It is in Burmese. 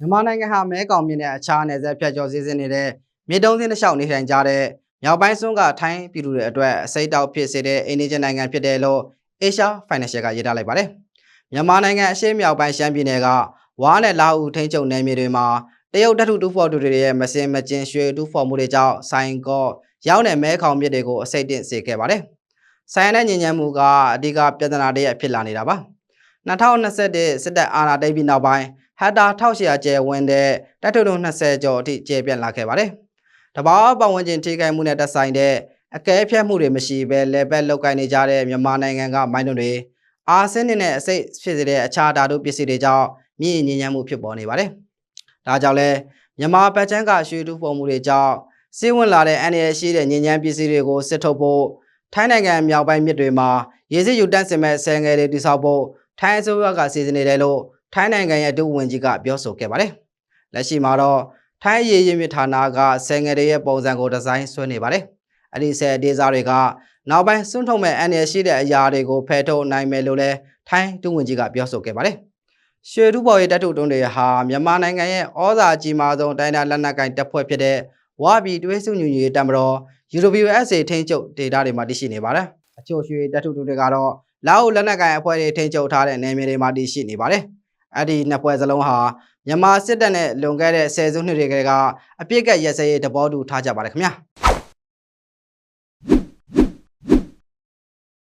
မြန်မာနိုင်ငံဟာမဲကောင်မြင့်တဲ့အခြားနယ်စပ်ဖြတ်ကျော်စည်းစိမ်နေတဲ့မြေတုံးစင်းတစ်လျှောက်နေထိုင်ကြတဲ့မြောက်ပိုင်းစွန်းကထိုင်းပြည်သူတွေအတွက်အစိတ်တောက်ဖြစ်စေတဲ့အိန္ဒိယနိုင်ငံဖြစ်တယ်လို့ Asia Financial ကရေးထားလိုက်ပါတယ်။မြန်မာနိုင်ငံအရှေ့မြောက်ပိုင်းရှမ်းပြည်နယ်ကဝါးနဲ့လာအူထိန်းချုပ်နယ်မြေတွေမှာတရုတ်တပ်ထုတူဖော်တူတွေရဲ့မစင်မကျင်ရွှေတူဖော်မှုတွေကြောင့်ဆိုင်ကော့ရောက်တဲ့မဲခေါင်မြစ်တွေကိုအစိတ်တင်စေခဲ့ပါတယ်။ဆိုင်ရတဲ့ညဉ့်ညမ်းမှုကအဓိကပြဿနာတွေဖြစ်လာနေတာပါ။ 2021စစ်တပ်အာဏာသိမ်းပြီးနောက်ပိုင်းဟက်တာ1800ကျယ်ဝန်းတဲ့တပ်ထုံ20ကျော်အထိကျယ်ပြန့်လာခဲ့ပါတယ်။တဘာပတ်ဝန်းကျင်ထိခိုက်မှုနဲ့တက်ဆိုင်တဲ့အကဲဖြတ်မှုတွေမရှိဘဲလေဘက်လောက်ကင်နေကြတဲ့မြန်မာနိုင်ငံကမိုင်းတုံတွေအာဆင်းနဲ့အစိတ်ဖြစ်စေတဲ့အခြားဓာတုပစ္စည်းတွေကြောင့်မြင့်ညဉ့်ညမ်းမှုဖြစ်ပေါ်နေပါတယ်။ဒါကြောင့်လဲမြန်မာပတ်ချမ်းကရွှေတူပုံမှုတွေကြောင့်စီးဝင်လာတဲ့အန္တရာယ်ရှိတဲ့ညဉ့်ညမ်းပစ္စည်းတွေကိုစစ်ထုတ်ဖို့ထိုင်းနိုင်ငံမြောက်ပိုင်းမြစ်တွေမှာရေစစ်ယူတန့်စင်မဲ့ဆယ်ငယ်တွေတိစောက်ဖို့ ထိုင်းအစိုးရကစီစဉ်နေတယ်လို့ထိုင်းနိုင်ငံရဲ့ဒုဝန်ကြီးကပြောဆိုခဲ့ပါတယ်။လက်ရှိမှာတော့ထိုင်းရေရင်မြစ်ဌာနကဆယ်ငယ်တွေရဲ့ပုံစံကိုဒီဇိုင်းဆွဲနေပါတယ်။အဲ့ဒီဆယ်ဒေဇာတွေကနောက်ပိုင်းစွန့်ထုတ်မဲ့အန္တရာယ်ရှိတဲ့အရာတွေကိုဖယ်ထုတ်နိုင်မယ်လို့လည်းထိုင်းဒုဝန်ကြီးကပြောဆိုခဲ့ပါတယ်။ရွှေတူပေါ်ရဲ့တပ်ထုတုံးတွေဟာမြန်မာနိုင်ငံရဲ့ဩဇာကြီးမားဆုံးတိုင်းဒါလက်နက်ကင်တပ်ဖွဲ့ဖြစ်တဲ့ဝါဘီတွဲစုညူညူရေးတမတော် UWSA ထိန်းချုပ်ဒေတာတွေမှာတည်ရှိနေပါတယ်။ အချို့ရွှေတပ်ထုတုံးတွေကတော့လာအိုလက်နက်ကင်အဖွဲ့တွေထိန်းချုပ်ထားတဲ့နယ်မြေတွေမှာတည်ရှိနေပါတယ်။အဲ့ဒီနှစ်ဖွဲ့စလုံးဟာမြန်မာစစ်တပ်နဲ့လွန်ခဲ့တဲ့ဆယ်စုနှစ်တွေကအပြစ်ကရက်စဲရေးတဘောတူထားကြပါတယ်ခင်ဗျာ။